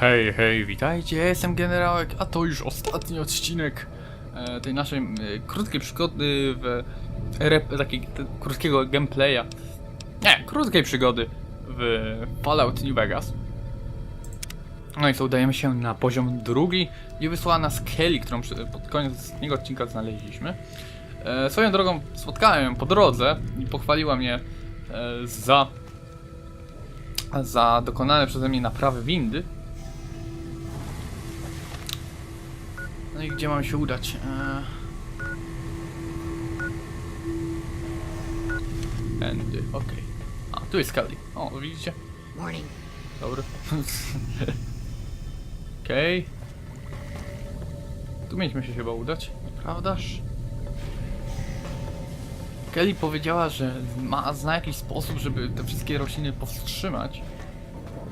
Hej, hej, witajcie, jestem Generałek, a to już ostatni odcinek e, tej naszej e, krótkiej przygody w takiego krótkiego gameplaya. Nie, krótkiej przygody w Fallout New Vegas. No i co, udajemy się na poziom drugi i wysłała nas Kelly, którą pod koniec ostatniego odcinka znaleźliśmy. E, swoją drogą spotkałem ją po drodze i pochwaliła mnie za za dokonane przeze mnie naprawy windy. I gdzie mam się udać? Eee... Tędy, okej. A, tu jest Kelly. O, widzicie? Morning. Dobry. Okej. Tu mieliśmy się chyba udać, prawdaż? Kelly powiedziała, że ma, zna jakiś sposób, żeby te wszystkie rośliny powstrzymać.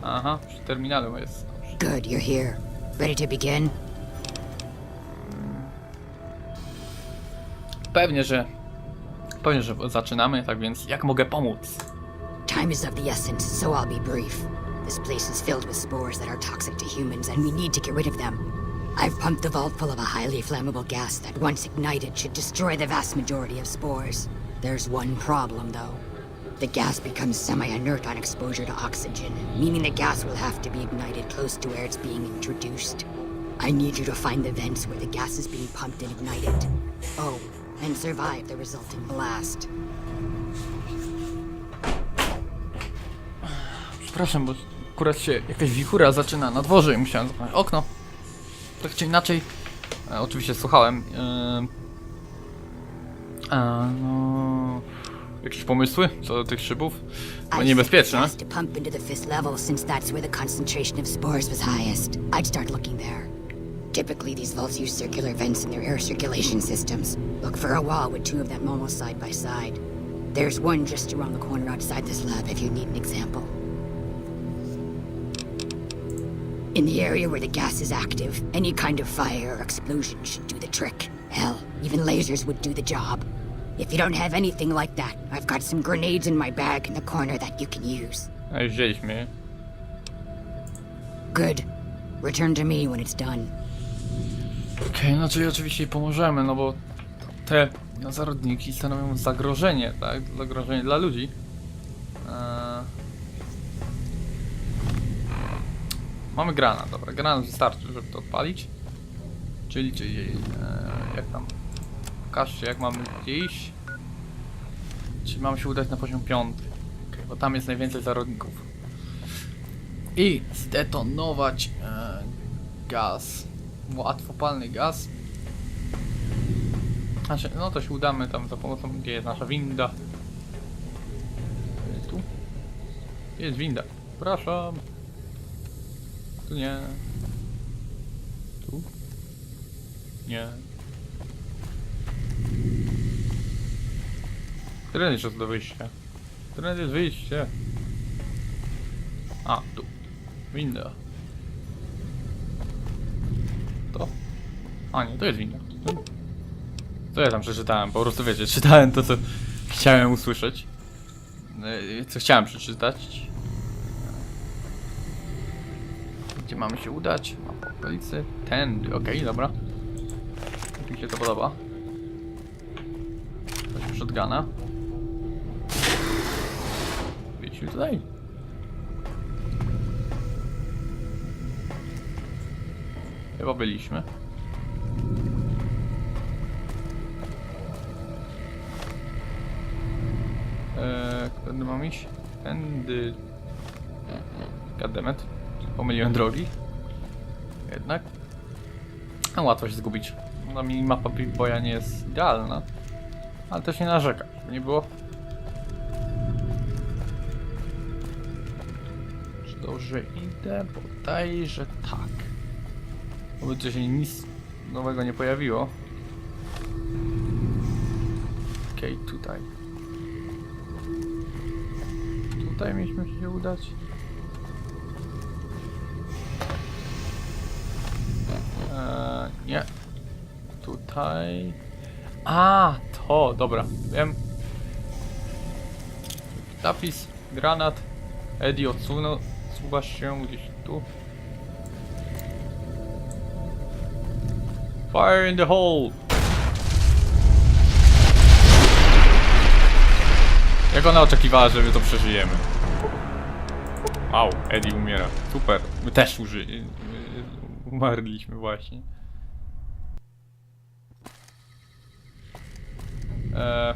Aha, przy terminalu jest. Good, you're here. Ready to begin? Pewnie, że... Pewnie, że zaczynamy, tak więc jak mogę pomóc? Time is of the essence, so I'll be brief. This place is filled with spores that are toxic to humans, and we need to get rid of them. I've pumped the vault full of a highly flammable gas that, once ignited, should destroy the vast majority of spores. There's one problem, though. The gas becomes semi-inert on exposure to oxygen, meaning the gas will have to be ignited close to where it's being introduced. I need you to find the vents where the gas is being pumped and ignited. Oh, and survive the resulting blast. Przepraszam, bo akurat się jakaś wichura zaczyna na dworze i musiałem zamknąć okno. Tak czy inaczej, e, oczywiście słuchałem. E, a, no, jakieś pomysły co do tych szybów? No niebezpieczne. to pump into the fifth level since that's where the concentration of spores was highest. I'd start looking there. Typically, these vaults use circular vents in their air circulation systems. Look for a wall with two of them almost side by side. There's one just around the corner outside this lab if you need an example. In the area where the gas is active, any kind of fire or explosion should do the trick. Hell, even lasers would do the job. If you don't have anything like that, I've got some grenades in my bag in the corner that you can use. Wzięliśmy je. Good. Return to me when it's done. Okej, no czyli oczywiście pomożemy, no bo te zarodniki stanowią zagrożenie, tak? Zagrożenie dla ludzi. Eee... Mamy granat, dobra, granat wystarczy, żeby to odpalić. Czyli, czyli eee, jak tam? Pokażcie, jak mamy iść. Czyli mamy się udać na poziom piąty, okay, bo tam jest najwięcej zarodników. I zdetonować eee, gaz łatwopalny gaz. Znaczy, no to się udamy tam za pomocą, gdzie jest nasza winda. Tu? Jest winda. Przepraszam. Tu nie. Tu? Nie. Który jest do wyjścia? Który jest wyjście? A, tu. Winda. To? A nie, to jest winda. Co ja tam przeczytałem? Po prostu wiecie, czytałem to, co chciałem usłyszeć. Yy, Co chciałem przeczytać. Gdzie mamy się udać? Mapa okolicy. Tędy, okej, dobra. Jak mi się to podoba. Coś shotguna. Wiecie tutaj. Chyba byliśmy. Którędy mam iść? Tędy... Goddammit. Pomyliłem drogi. Jednak. A łatwo się zgubić. Na minimapa Boya nie jest idealna. Ale też nie narzeka. Nie było. Czy dobrze idę? Bodajże tak. Oby się nic nowego nie pojawiło. Okej, tutaj tutaj mieliśmy się udać. Eee, nie. Tutaj. A, to, dobra, wiem. Tapis, granat. Eddie odsunął. Suwasz się gdzieś tu. Fire in the hole! Jak ona oczekiwała, że my to przeżyjemy? Wow, Eddie umiera. Super. My też uży... umarliśmy właśnie. Eee,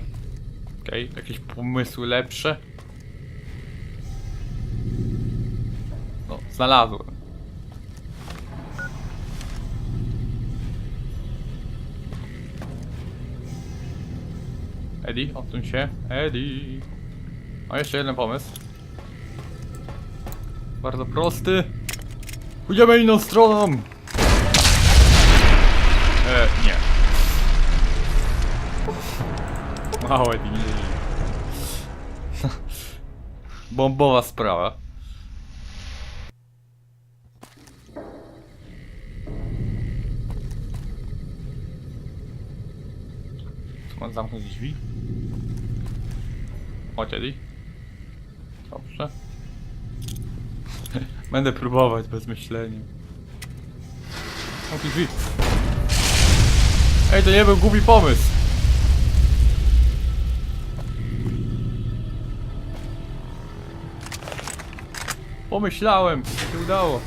Okej, jakieś pomysły lepsze? No, znalazłem. Eddie, odsuń się. Eddie. A jeszcze jeden pomysł. Bardzo prosty. Pójdziemy inną stroną. E, nie. Nie, nie. Bombowa sprawa. Mam zamknąć drzwi. Chodź, Eddie. Dobrze. Będę próbować bez myślenia. Zamknij drzwi. Ej, to nie był głupi pomysł. Pomyślałem, się udało.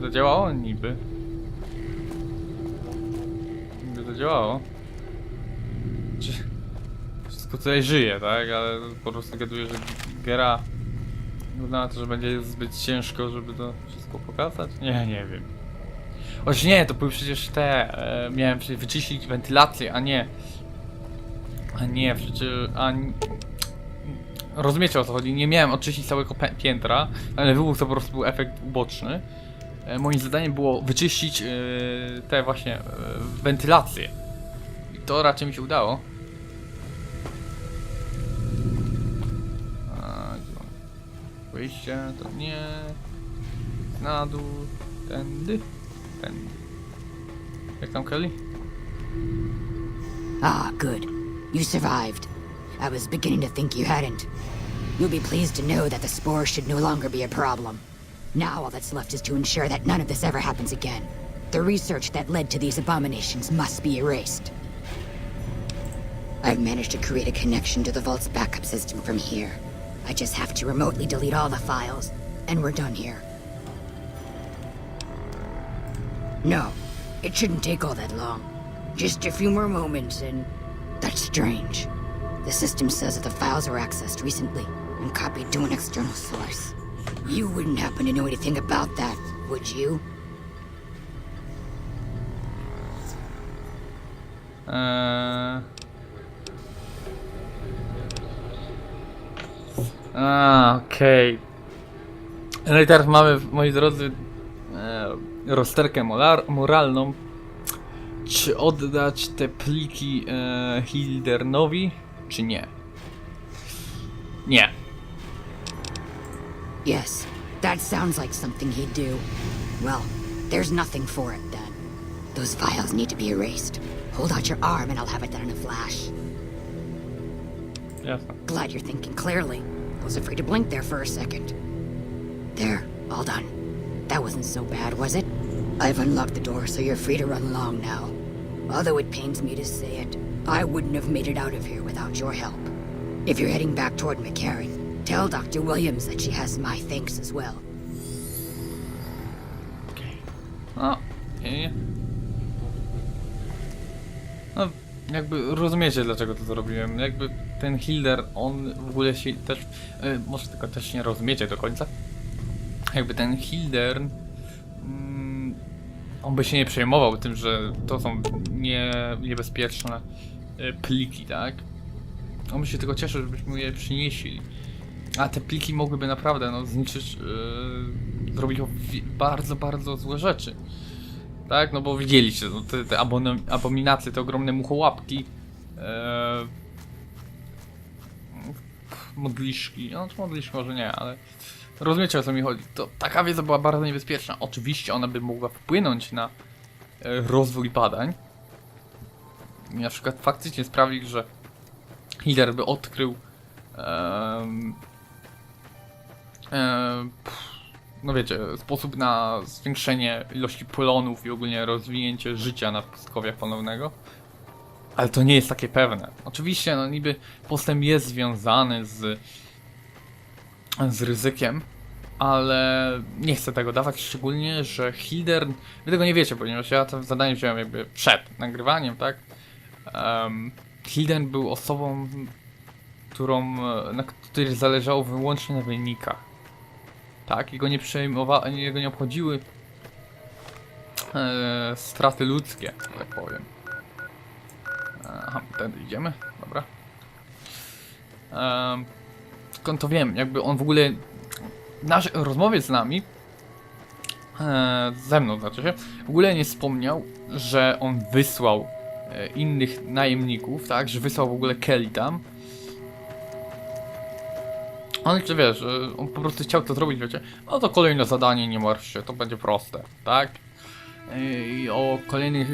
Zadziałało niby. Zadziałało. Wszystko tutaj żyje, tak? Ale po prostu gaduję, że gra... Wygląda na to, że będzie zbyt ciężko, żeby to wszystko pokazać? Nie, nie wiem. Choć nie, to były przecież te... E, miałem wyczyścić wentylację, a nie... A nie, przecież... A, n- Rozumiecie o co chodzi? Nie miałem oczyścić całego piętra, ale wybuch to po prostu był efekt uboczny. E, moim zadaniem było wyczyścić e, te właśnie e, wentylacje. I to raczej mi się udało. Wyjście, to nie. Na dół, tędy, tędy. Jak tam Kelly? Ah, good. You survived. I was beginning to think you hadn't. You'll be pleased to know that the spore should no longer be a problem. Now all that's left is to ensure that none of this ever happens again. The research that led to these abominations must be erased. I've managed to create a connection to the Vault's backup system from here. I just have to remotely delete all the files, and we're done here. No, it shouldn't take all that long. Just a few more moments, and that's strange. The system says that the files were accessed recently and copied to an external source. You wouldn't happen to know anything about that, would you? Eee... A, okej. No i teraz mamy, moi drodzy, e, rozterkę moralną. Czy oddać te pliki e, Hildernowi, czy nie? Nie. Yes, that sounds like something he'd do. Well, there's nothing for it then. Those files need to be erased. Hold out your arm and I'll have it done in a flash. Jasne. Glad you're thinking clearly. I was afraid to blink there for a second. There, all done. That wasn't so bad, was it? I've unlocked the door, so you're free to run along now. Although it pains me to say it, I wouldn't have made it out of here without your help. If you're heading back toward McCarran, tell Dr. Williams that she has my thanks as well. No, nie, nie. No, jakby rozumiecie dlaczego to zrobiłem. Jakby ten Hilder, on w ogóle się też. E, może tylko też nie rozumiecie do końca. Jakby ten Hilder. Mm, on by się nie przejmował tym, że to są nie, niebezpieczne e, pliki, tak? On by się tylko cieszył, żebyśmy je przynieśli. A te pliki mogłyby naprawdę no, zniszczyć, yy, zrobić bardzo, bardzo złe rzeczy. Tak, no bo widzieliście, no, te, te abominacje, te ogromne muchołapki, yy, modliszki, no modliszki może nie, ale rozumiecie o co mi chodzi. To taka wiedza była bardzo niebezpieczna. Oczywiście ona by mogła wpłynąć na e, rozwój badań. I na przykład faktycznie sprawić, że Hitler by odkrył no wiecie, sposób na zwiększenie ilości polonów i ogólnie rozwinięcie życia na pustkowiach ponownego. Ale to nie jest takie pewne. Oczywiście, no niby postęp jest związany z, z ryzykiem, ale nie chcę tego dawać, szczególnie, że Hildern, wy tego nie wiecie, ponieważ ja to zadanie wziąłem jakby przed nagrywaniem, tak? Um, Hildern był osobą, którą, e, na której zależało wyłącznie na wynikach. Tak, jego nie przejmowa, jego nie obchodziły e, straty ludzkie, że tak powiem. E, Aha, tędy idziemy, dobra. Um, skąd to wiem, jakby on w ogóle w naszej rozmowie z nami, e, ze mną znaczy się, w ogóle nie wspomniał, że on wysłał e, innych najemników, tak, że wysłał w ogóle Kelly tam. On jeszcze wiesz, że on po prostu chciał to zrobić, wiecie, no to kolejne zadanie, nie martw się, to będzie proste, tak? I o kolejnych,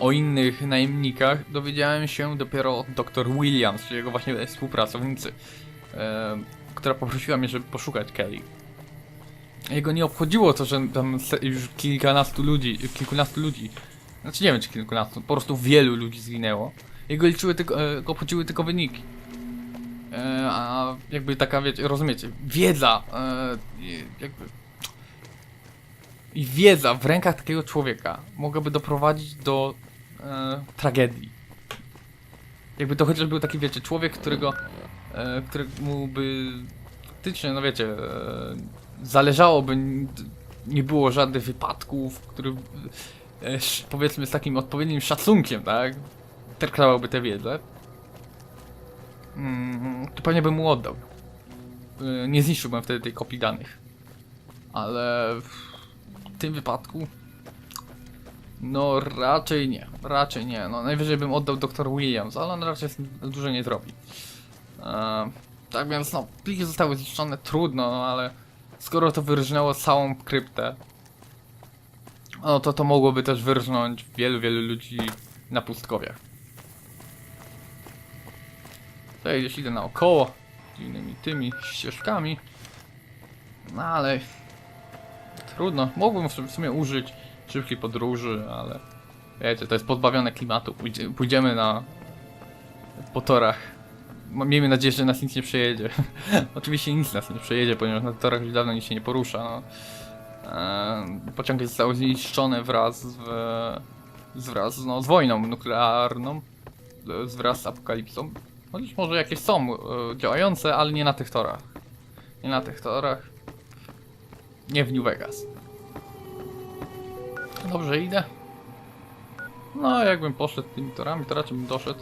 o innych najemnikach dowiedziałem się dopiero od dr Williams, czyli jego właśnie współpracownicy, e, która poprosiła mnie, żeby poszukać Kelly. Jego nie obchodziło to, że tam już kilkanastu ludzi, kilkunastu ludzi, znaczy nie wiem czy kilkunastu, po prostu wielu ludzi zginęło. Jego liczyły tylko, e, obchodziły tylko wyniki. E, a jakby taka, wiecie, rozumiecie, wiedza, e, jakby... I wiedza w rękach takiego człowieka mogłaby doprowadzić do e, tragedii. Jakby to chociaż był taki, wiecie, człowiek, którego, e, któremu by faktycznie, no wiecie, e, zależałoby, nie było żadnych wypadków, który e, powiedzmy z takim odpowiednim szacunkiem, tak, traktowałby tę wiedzę, mm, to pewnie bym mu oddał. E, Nie zniszczyłbym wtedy tej kopii danych. Ale w tym wypadku no raczej nie, raczej nie. No najwyżej bym oddał dr Williams, ale on raczej dużo nie zrobi. E, tak więc no, pliki zostały zniszczone, trudno, no ale skoro to wyrżnęło całą kryptę, no to to mogłoby też wyrżnąć wielu, wielu ludzi na pustkowiach. Tutaj gdzieś idę naokoło, innymi tymi ścieżkami, no ale trudno. Mógłbym w sumie użyć szybkiej podróży, ale wiecie, to jest pozbawione klimatu. Pójdzie, pójdziemy na po torach. Miejmy nadzieję, że nas nic nie przejedzie. Oczywiście nic nas nie przejedzie, ponieważ na torach już dawno nic się nie porusza. No. Eee, pociągi zostały zniszczone wraz z, z, wraz no, z wojną nuklearną, z- wraz z apokalipsą. Chociaż może jakieś są e, działające, ale nie na tych torach. Nie na tych torach. Nie w New Vegas. Dobrze, idę. No, jakbym poszedł tymi torami, to raczej bym doszedł.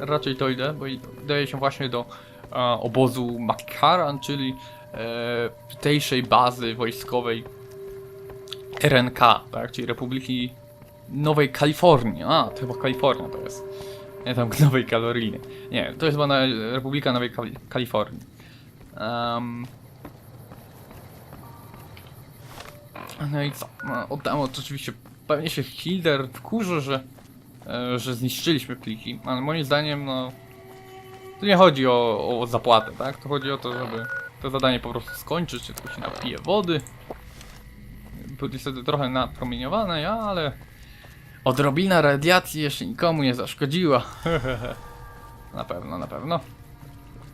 Raczej to idę, bo idę się właśnie do e, obozu McCarran, czyli e, tutejszej bazy wojskowej RNK, tak, czyli Republiki Nowej Kalifornii. A, to chyba Kalifornia to jest. Nie tam Nowej Kaloryny. Nie, to jest chyba Republika Nowej Kali Kalifornii. Um, no i co? No, oddam oczywiście. Pewnie się Hilder wkurzy, że, e, że zniszczyliśmy pliki, ale moim zdaniem, no. Tu nie chodzi o, o zapłatę, tak? To chodzi o to, żeby to zadanie po prostu skończyć, tylko się napije wody. Niestety trochę napromieniowane, ja, ale odrobina radiacji jeszcze nikomu nie zaszkodziła. na pewno, na pewno.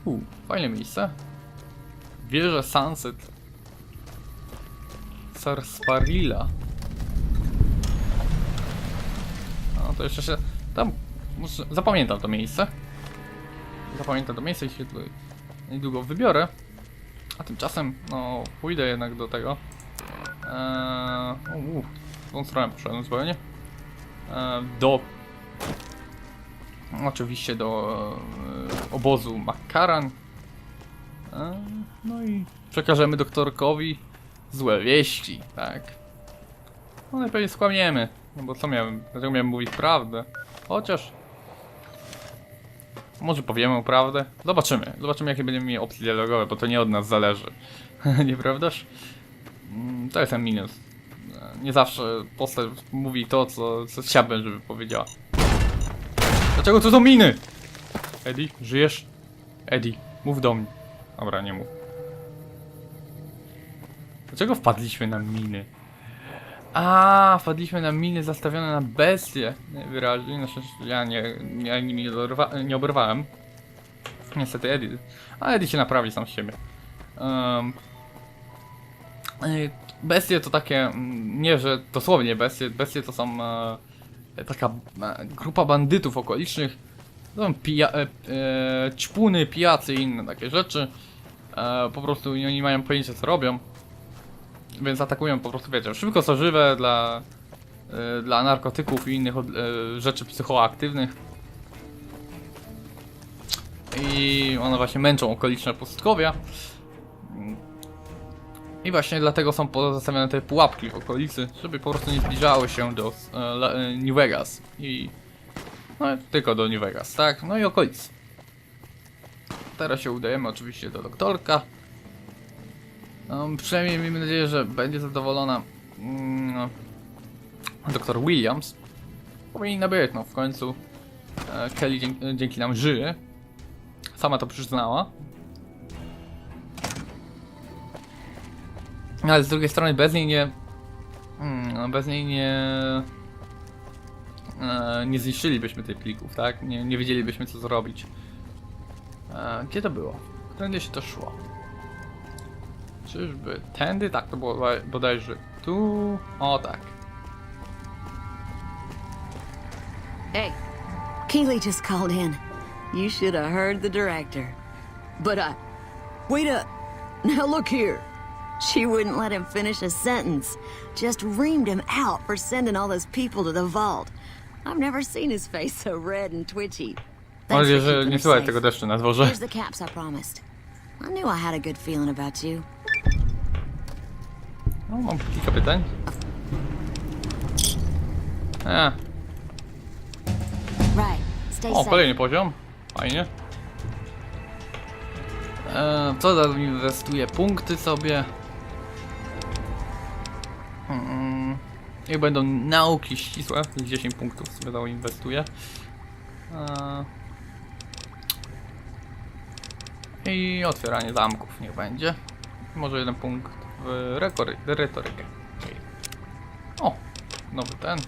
U, fajne miejsce. Wieża Sunset Sarsparilla. No to jeszcze się. Tam. Muszę, zapamiętam to miejsce. Zapamiętam to miejsce i się tutaj niedługo wybiorę. A tymczasem, no, pójdę jednak do tego. Eee, u, u, w tą stronę poszedłem zupełnie. Eee, do. Oczywiście do e, obozu McCarran. Eee, no i przekażemy doktorkowi złe wieści, tak. No najpewniej skłamiemy. No bo co miałem? Dlaczego miałem mówić prawdę? Chociaż... Może powiemy prawdę? Zobaczymy. Zobaczymy jakie będziemy mieli opcje dialogowe, bo to nie od nas zależy. Nieprawdaż? Mm, To jest ten minus. Nie zawsze postać mówi to, co, co chciałbym, żeby powiedziała. Dlaczego tu są miny? Eddie, żyjesz? Eddie, mów do mnie. Dobra, nie mów. Dlaczego wpadliśmy na miny? A, wpadliśmy na miny zastawione na bestie. Najwyraźniej, na szczęście ja nie, ja nimi nie, dorwa, nie oberwałem. Niestety Eddie. A Eddie się naprawi sam z siebie. Um, bestie to takie, mm, nie że dosłownie bestie, bestie to są e, taka e, grupa bandytów okolicznych. To są pija, e, e, ćpuny, pijacy i inne takie rzeczy. E, po prostu oni mają pojęcie co robią. Więc atakują po prostu, wiecie, szybko co żywe dla, e, dla narkotyków i innych od, e, rzeczy psychoaktywnych. I one właśnie męczą okoliczne pustkowia. I właśnie dlatego są pozostawione te pułapki w okolicy, żeby po prostu nie zbliżały się do e, e, New Vegas. I no tylko do New Vegas, tak? No i okolic. Teraz się udajemy oczywiście do doktorka. No, przynajmniej miejmy nadzieję, że będzie zadowolona mm, no, doktor Williams. Powinna być, no w końcu e, Kelly dzięki, dzięki nam żyje. Sama to przyznała. Ale z drugiej strony bez niej nie... Mm, bez niej nie... E, nie zniszczylibyśmy tych plików, tak? Nie, nie wiedzielibyśmy co zrobić. E, gdzie to było? Którędy się to szło? Czyżby tędy? Tak, to było bodajże tu... O tak. Hey, Keeley just called in. You should have heard the director. But I. Wait up. Now look here. She wouldn't let him finish a sentence. Just reamed him out for sending all those people to the vault. I've never seen his face so red and twitchy. Mam nadzieję, że nie safe. tego deszczu na dworze. Here's the caps I promised. I knew I had a good feeling about you. No, mam kilka pytań. E, Right. Stay o, safe. kolejny poziom. Fajnie. E, co za inwestuje punkty sobie. Mm, Niech będą nauki ścisłe. 10 punktów sobie dało inwestuje. E, I otwieranie zamków niech będzie. Może jeden punkt w retorykę. O, nowy ten.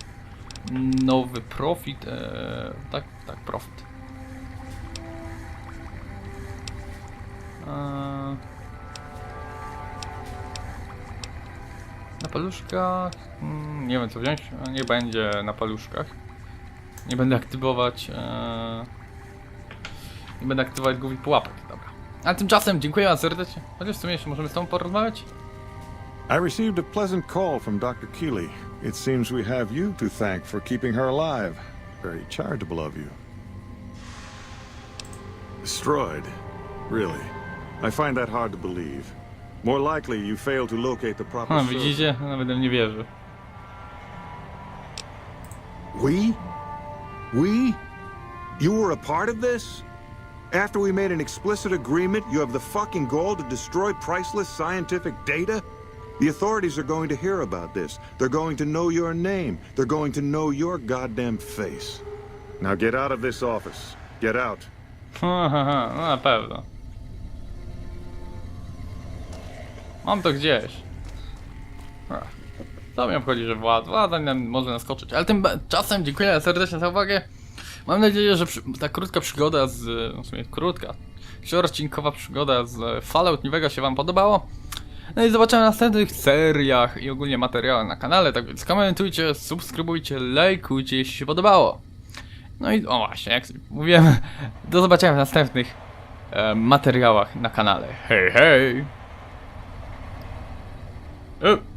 Nowy profit. E, tak, tak, profit. E, paluszkach. Mm, nie wiem co wziąć. Nie będzie na paluszkach. Nie będę aktywować. E, nie będę aktywować głównych pułapek. Dobra. A tymczasem dziękuję wam serdecznie. Chociaż w sumie jeszcze możemy z tobą porozmawiać. I received a pleasant call from Dr. Keeley. It seems we have you to thank for keeping her alive. Very charitable of you. Destroyed? Really? I find that hard to believe. More likely you failed to locate the proper Ha, server. widzicie? Nawet bym nie wierzy. We? We? You were a part of this? After we made an explicit agreement, you have the fucking goal to destroy priceless scientific data? The authorities are going to hear about this. They're going to know your name. They're going to know your goddamn face. Now get out of this office. Get out. Ha, ha, ha, no na pewno. Mam to gdzieś. Co mnie obchodzi, że władza, władza nam może naskoczyć. Ale tymczasem dziękuję serdecznie za uwagę. Mam nadzieję, że ta krótka przygoda z... no w sumie krótka. Czteroodcinkowa przygoda z Fallout New Vegas się wam podobało. No i zobaczymy w następnych seriach i ogólnie materiałach na kanale, tak więc komentujcie, subskrybujcie, lajkujcie, jeśli się podobało. No i o właśnie, jak mówiłem, do zobaczenia w następnych e, materiałach na kanale. Hej, hej! E.